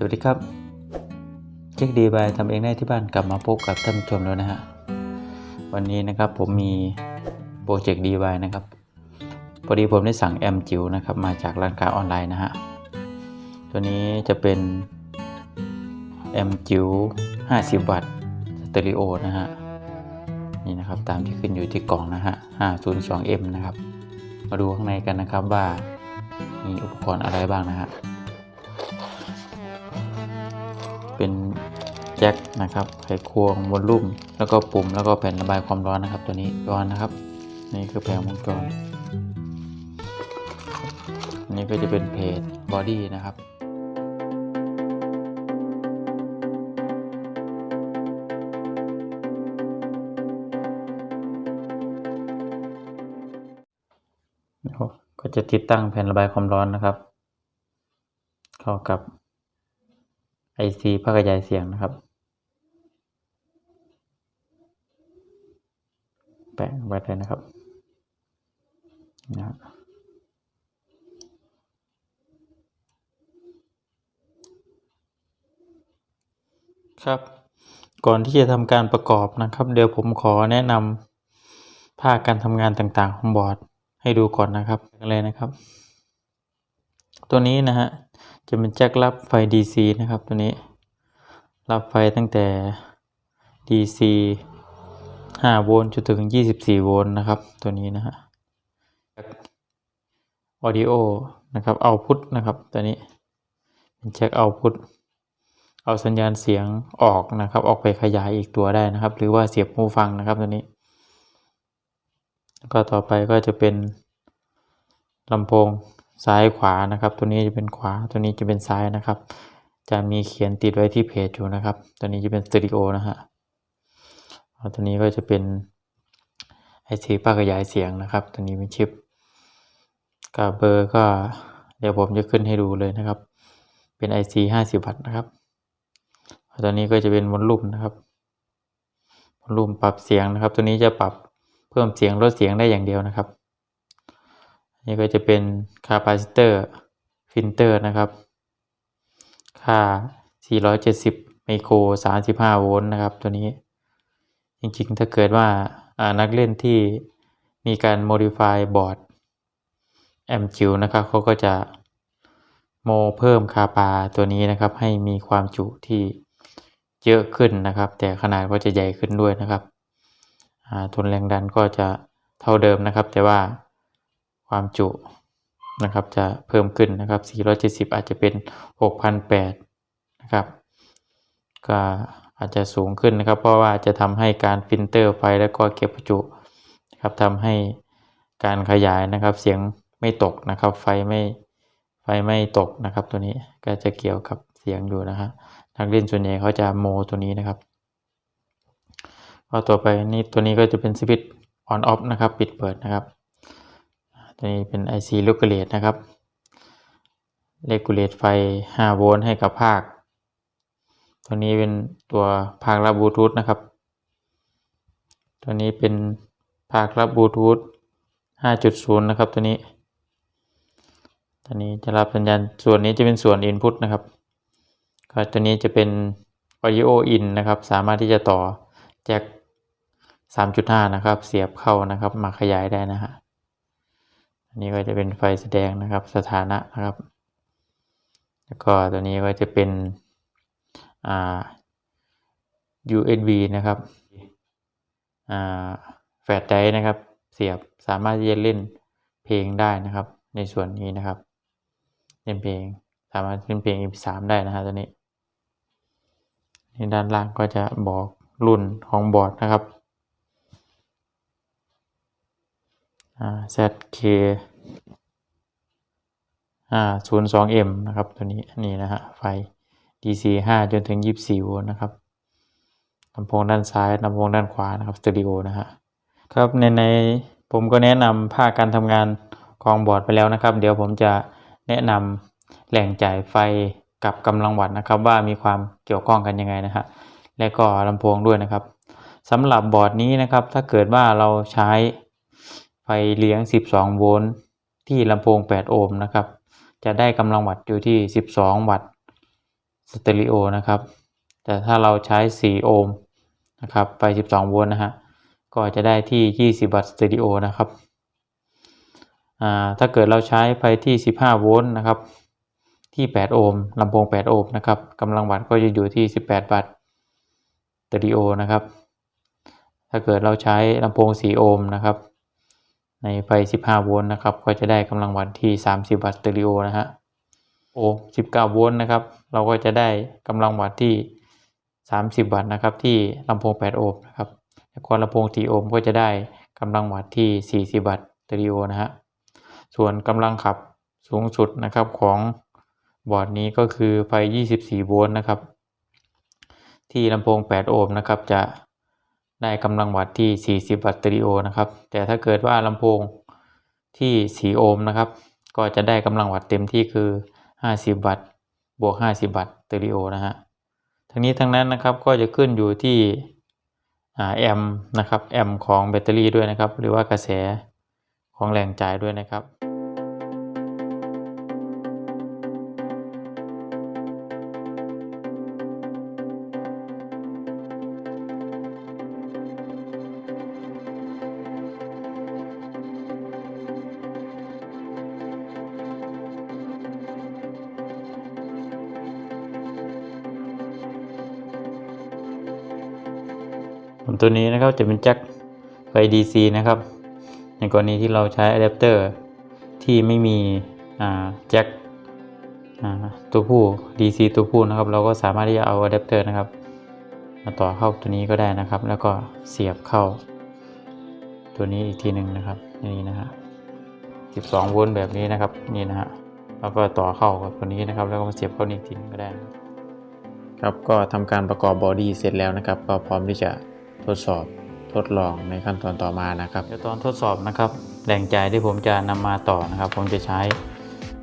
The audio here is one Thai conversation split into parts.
สวัสดีครับเช็คดีบายทำเองได้ที่บ้านกลับมาพบกับท่านผู้ชมแล้วนะฮะวันนี้นะครับผมมีโปรเจกต์ดีบายนะครับพอดีผมได้สั่งแอมจิ๋วนะครับมาจากร้านค้าออนไลน์นะฮะตัวนี้จะเป็นแอมจิ๋ว50 วัตต์สเตอริโอนะฮะนี่นะครับตามที่ขึ้นอยู่ที่กล่องนะฮะ 502M นะครับ มาดูข้างในกันนะครับว่ามีอุปกรณ์อะไรบ้างนะฮะ เป็นแจ็คนะครับไขควงวอลลุ่ม แล้วก็ปุ่มแล้วก็แผ่นระบายความร้อนนะครับ ตัวนี้ย้อนนะครับ นี่คือแผงวงจรอันนี้ก็จะเป็นเพจบอดี้นะครับก็จะติดตั้งแผ่นระบายความร้อนนะครับ เข้ากับ IC ภาคขยายเสียงนะครับ แปะไว้เลยนะครับนะครับ ก่อนที่จะทำการประกอบนะครับ เดี๋ยวผมขอแนะนำภาคการทำงานต่างๆ ของบอร์ดให้ดูก่อนนะครับเลยนะครับ ตัวนี้นะฮะ จะเป็นแจ็ครับไฟ DC นะครับตัวนี้ รับไฟตั้งแต่ DC 5 โวลต์จนถึง 24 โวลต์นะครับ ตัวนี้นะฮะ Audio นะครับ Output นะครับตัวนี้เป็นแจ็ค Output เอาสัญญาณเสียงออกนะครับ ออกไปขยายอีกตัวได้นะครับ หรือว่าเสียบหูฟังนะครับตัวนี้ แล้วก็ต่อไปก็จะเป็นลำโพง ซ้ายขวานะครับ ตัวนี้จะเป็นขวา ตัวนี้จะเป็นซ้ายนะครับ จะมีเขียนติดไว้ที่เพจอยู่นะครับ ตัวนี้จะเป็นสตอริโอนะฮะตัวนี้ก็จะเป็นไอซีภาขยายเสียงนะครับ ตัวนี้เป็นชิปกับเบอร์ก็เดี๋ยวผมจะขึ้นให้ดูเลยนะครับ เป็น IC 50 วัตต์นะครับตัวนี้ก็จะเป็นวอลลุ่มนะครับวอลลุ่มปรับเสียงนะครับ ตัวนี้จะปรับเพิ่มเสียงลดเสียงได้อย่างเดียวนะครับ นี่ก็จะเป็นคาปาซิเตอร์ฟิลเตอร์นะครับ ค่า 470 ไมโคร 35 โวลต์นะครับ ตัวนี้ จริงๆ ถ้าเกิดว่านักเล่นที่มีการ modify บอร์ดแอมจิวนะครับเขาก็จะโมเพิ่มคาปาตัวนี้นะครับ ให้มีความจุที่เยอะขึ้นนะครับ แต่ขนาดก็จะใหญ่ขึ้นด้วยนะครับทนแรงดันก็จะเท่าเดิมนะครับ แต่ว่า ความจุนะครับจะเพิ่มขึ้นนะครับ 470 อาจจะเป็น6,800นะครับ ก็อาจจะสูงขึ้นนะครับ เพราะว่าจะทำให้การฟิลเตอร์ไฟแล้วก็เก็บประจุนะครับทำให้การขยายนะครับ เสียงไม่ตกนะครับ ไฟไม่ไฟไม่ตกนะครับ ตัวนี้ก็จะเกี่ยวกับเสียงอยู่นะฮะนักเล่นส่วนใหญ่เขาจะโมตัวนี้นะครับพอต่อไปนี่ตัวนี้ก็จะเป็นสวิตช์ on off นะครับ ปิดเปิดนะครับ ตัวนี้เป็น IC regulate นะครับ regulate ไฟ 5 โวลต์ให้กับภาค ตัวนี้เป็นตัวภาครับบลูทูธนะครับ ตัวนี้เป็นภาครับบลูทูธ5.0 นะครับตัวนี้ ตัวนี้จะรับสัญญาณส่วนนี้จะเป็นส่วน input นะครับก็ตัวนี้จะเป็น audio in นะครับ สามารถที่จะต่อแจ็ค3.5 นะครับ เสียบเข้านะครับ มาขยายได้นะฮะ อันนี้ก็จะเป็นไฟแสดงนะครับสถานะนะครับ แล้วก็ตัวนี้ก็จะเป็นอ่า USB นะครับอ่าแฟลชไดรฟ์นะครับ เสียบสามารถที่จะเล่นเพลงได้นะครับ ในส่วนนี้นะครับเล่นเพลงสามารถเล่นเพลง MP3 ได้นะฮะตัวนี้ในด้านล่างก็จะบอกรุ่นของบอร์ดนะครับ ZK 502M นะครับ ตัวนี้นี่นะฮะไฟ DC 5 จนถึง 24 โวลต์นะครับลำโพงด้านซ้ายลำโพงด้านขวานะครับสตูดิโอนะฮะครับในในผมก็แนะนำภาคการทำงานของบอร์ดไปแล้วนะครับ เดี๋ยวผมจะแนะนำแหล่งจ่ายไฟกับกำลังวัตต์นะครับ ว่ามีความเกี่ยวข้องกันยังไงนะฮะและก็ลำโพงด้วยนะครับสำหรับบอร์ดนี้นะครับ ถ้าเกิดว่าเราใช้ ไฟเลี้ยง 12 โวลต์ที่ลำโพง 8 โอห์มนะครับ จะได้กำลังวัตต์อยู่ที่ 12 วัตต์สเตอริโอนะครับ แต่ถ้าเราใช้ 4 โอห์มนะครับไฟ 12 โวลต์นะฮะ ก็จะได้ที่ 20 วัตต์สเตอริโอนะครับอ่าถ้าเกิดเราใช้ไฟที่ 15 โวลต์นะครับ ที่ 8 โอห์มลำโพง 8 โอห์มนะครับกำลังวัตต์ก็จะอยู่ที่ 18 วัตต์สเตอริโอนะครับ ถ้าเกิดเราใช้ลำโพง 4 โอห์มนะครับ ในไฟ 15 โวลต์นะครับ ก็จะได้กำลังวัตต์ที่ 30 วัตต์สเตอริโอนะฮะโอ19 โวลต์นะครับ เราก็จะได้กำลังวัตต์ที่ 30 วัตต์นะครับ ที่ลำโพง 8 โอห์มนะครับแล้วก็ลำโพง4โอห์มก็จะได้กำลังวัตต์ที่ 40 วัตต์สเตอริโอนะฮะส่วนกำลังขับสูงสุดนะครับของบอร์ดนี้ก็คือไฟ 24 โวลต์นะครับ ที่ลำโพง 8 โอห์มนะครับจะ ได้กำลังวัตต์ที่ 40 วัตต์สเตอริโอนะครับ แต่ถ้าเกิดว่าลำโพงที่ 4 โอห์มนะครับ ก็จะได้กำลังวัตต์เต็มที่คือ 50 วัตต์บวก 50 วัตต์สเตอริโอนะฮะ ทั้งนี้ทั้งนั้นนะครับก็จะขึ้นอยู่ที่แอมนะครับแอมของแบตเตอรี่ด้วยนะครับ หรือว่ากระแสของแรงจ่ายด้วยนะครับ ผลตัวนี้นะครับจะเป็นแจ็คไฟ DC นะครับ ในกรณีที่เราใช้อะแดปเตอร์ที่ไม่มีแจ็คตัวผู้ DC ตัวผู้นะครับ เราก็สามารถที่จะเอาอะแดปเตอร์นะครับมาต่อเข้าตัวนี้ก็ได้นะครับ แล้วก็เสียบเข้า ตัวนี้อีกทีหนึ่งนะครับนี่นะฮะ12โวลต์แบบนี้นะครับนี่นะฮะแล้วก็ต่อเข้ากับตัวนี้นะครับ แล้วก็มาเสียบเข้านี่ทีหนึงก็ได้ ครับครับก็ทำการประกอบบอดี้เสร็จแล้วนะครับ ก็พร้อมที่จะ ทดสอบทดลองในขั้นตอนต่อมานะครับเดี๋ยวตอนทดสอบนะครับแรงจ่ายที่ผมจะนำมาต่อนะครับ ผมจะใช้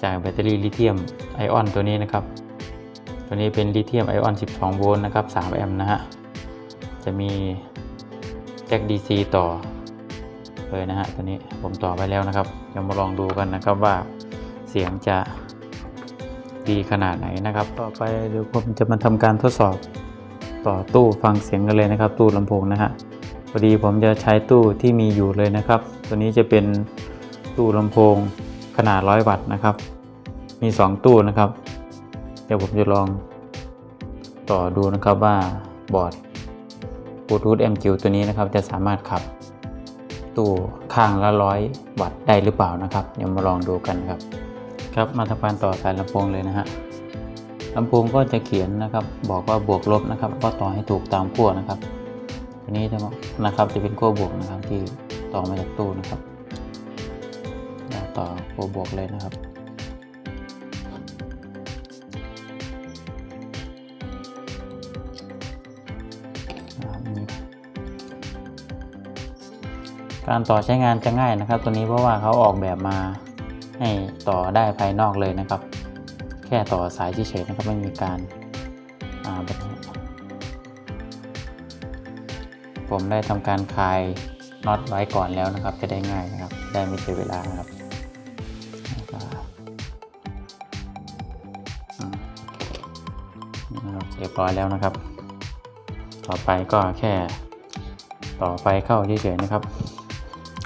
จากแบตเตอรี่ลิเธียมไอออนตัวนี้นะครับ ตัวนี้เป็นลิเธียมไอออน 12 โวลต์นะครับ3แอมป์นะฮะจะมีแจ็ค DC ต่อเลยนะฮะตัวนี้ผมต่อไปแล้วนะครับเดี๋ยวมาลองดูกันนะครับว่าเสียงจะดีขนาดไหนนะครับ ต่อไปเดี๋ยวผมจะมาทำการทดสอบ ต่อตู้ฟังเสียงกันเลยนะครับ ตู้ลำโพงนะฮะพอดีผมจะใช้ตู้ที่มีอยู่เลยนะครับ ตัวนี้จะเป็นตู้ลำโพงขนาด 100 วัตต์นะครับ มี 2 ตู้นะครับ เดี๋ยวผมจะลองต่อดูนะครับว่าบอร์ดบลูทูธ MQ ตัวนี้นะครับจะสามารถขับตู้ข้างละร้อยวัตต์ได้หรือเปล่านะครับ เดี๋ยวมาลองดูกันครับ ครับมาทำการต่อสายลำโพงเลยนะฮะ ลำโพงก็จะเขียนนะครับ บอกว่าบวกลบนะครับ ก็ต่อให้ถูกตามขั้วนะครับอันนี้จะนะครับจะเป็นขั้วบวกนะครับที่ต่อมาจากตู้นะครับต่อขั้วบวกเลยนะครับการต่อใช้งานจะง่ายนะครับ ตัวนี้เพราะว่าเขาออกแบบมาให้ต่อได้ภายนอกเลยนะครับ แค่ต่อสายเฉยๆนะครับไม่มีการอ่าแบบนี้ผมได้ทำการคลายน็อตไว้ก่อนแล้วนะครับ จะได้ง่ายนะครับ ได้ไม่เสียเวลาครับแล้วก็อืมนี่นะครับเรียบร้อยแล้วนะครับ ต่อไปก็แค่ต่อไฟเข้าเฉยๆนะครับ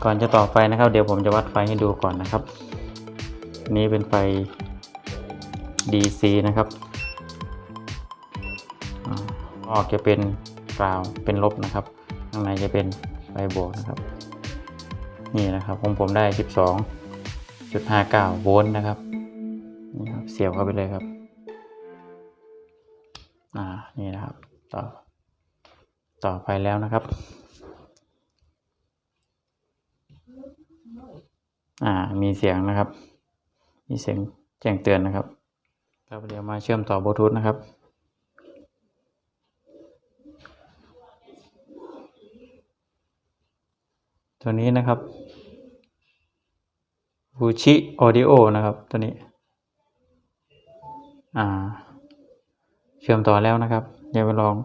ก่อนจะต่อไฟนะครับ เดี๋ยวผมจะวัดไฟให้ดูก่อนนะครับ นี้เป็นไฟ DC นะครับอออกจะเป็นกราวเป็นลบนะครับ ข้างในจะเป็นไฟบวกนะครับ นี่นะครับของผมได้ 12.59 โวลต์นะครับนี่ครับ เสียบเข้าไปเลยครับ อ่า นี่นะครับ ต่อ ต่อไปแล้วนะครับ อ่า มีเสียงนะครับ มีเสียงแจ้งเตือนนะครับ ครับเดี๋ยวมาเชื่อมต่อบลูทูธนะครับ ตัวนี้นะครับบูชิออดิโอนะครับตัวนี้ อ่า เชื่อมต่อแล้วนะครับ เดี๋ยวไปลอง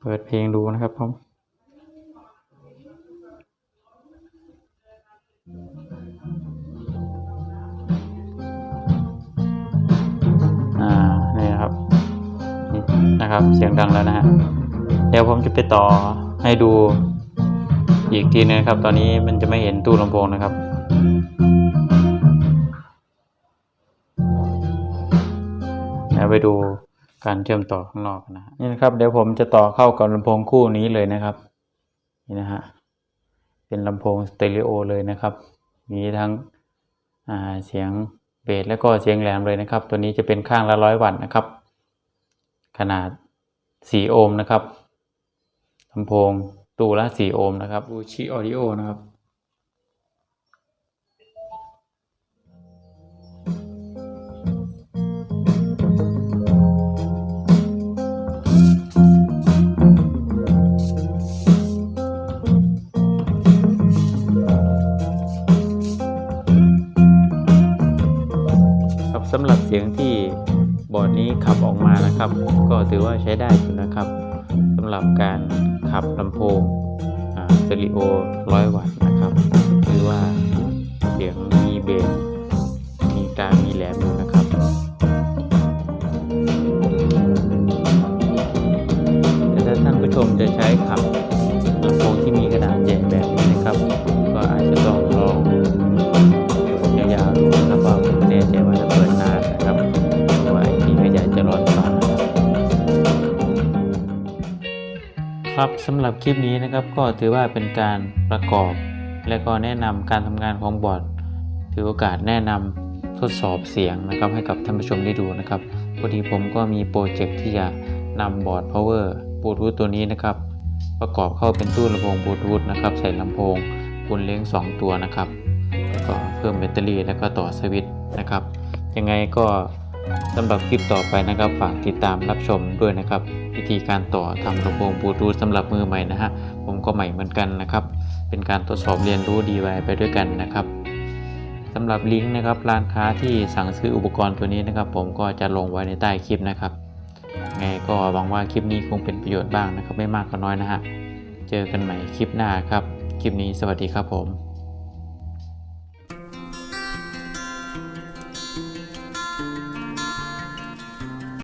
เปิดเพลงดูนะครับผม นะครับ เสียงดังแล้วนะฮะเดี๋ยวผมจะไปต่อให้ดูอีกทีนึงครับ ตอนนี้มันจะไม่เห็นตู้ลำโพงนะครับเดี๋ยวไปดูการเชื่อมต่อข้างนอกนะนี่นะครับ เดี๋ยวผมจะต่อเข้ากับลำโพงคู่นี้เลยนะครับ นี่นะฮะเป็นลำโพงสเตอริโอเลยนะครับ มีทั้งเสียงเบสแล้วก็เสียงแหลมเลยนะครับ ตัวนี้จะเป็นข้างละร้อยวัตต์นะครับ ขนาด 4 โอห์มนะครับลำโพงตู้ละ 4 โอห์มนะครับบูชิออดิโอนะครับครับสำหรับเสียงที่ บอร์ดนี้ขับออกมานะครับ ก็ถือว่าใช้ได้อยู่นะครับสำหรับการขับลำโพงสเตอริโอร้อยวัตต์นะครับถือว่าเสียงมีเบสมีกลางมีแหลมอยู่นะครับแต่ถ้าท่านผู้ชมจะใช้ขับลำโพงที่มีขนาดใหญ่แบบนี้นะครับ ครับสำหรับคลิปนี้นะครับก็ถือว่าเป็นการประกอบ และก็แนะนำการทำงานของบอร์ดถือโอกาสแนะนำทดสอบเสียงนะครับ ให้กับท่านผู้ชมได้ดูนะครับพอดีผมก็มีโปรเจกต์ที่จะนำบอร์ด power บลูทูธตัวนี้นะครับ ประกอบเข้าเป็นตู้ลำโพงบลูทูธนะครับ ใส่ลำโพงคุณเลี้ยง 2 ตัวนะครับแล้วก็เพิ่มแบตเตอรี่แล้วก็ต่อสวิตช์นะครับ ยังไงก็ สำหรับคลิปต่อไปนะครับ ฝากติดตามรับชมด้วยนะครับ วิธีการต่อทำลำโพงบลูทูธสำหรับมือใหม่นะฮะผมก็ใหม่เหมือนกันนะครับ เป็นการทดสอบเรียนรู้ดีไวไปด้วยกันนะครับสำหรับลิงก์นะครับร้านค้าที่สั่งซื้ออุปกรณ์ตัวนี้นะครับ ผมก็จะลงไว้ในใต้คลิปนะครับยังไงก็หวังว่าคลิปนี้คงเป็นประโยชน์บ้างนะครับ ไม่มากก็น้อยนะฮะเจอกันใหม่คลิปหน้าครับ คลิปนี้สวัสดีครับผม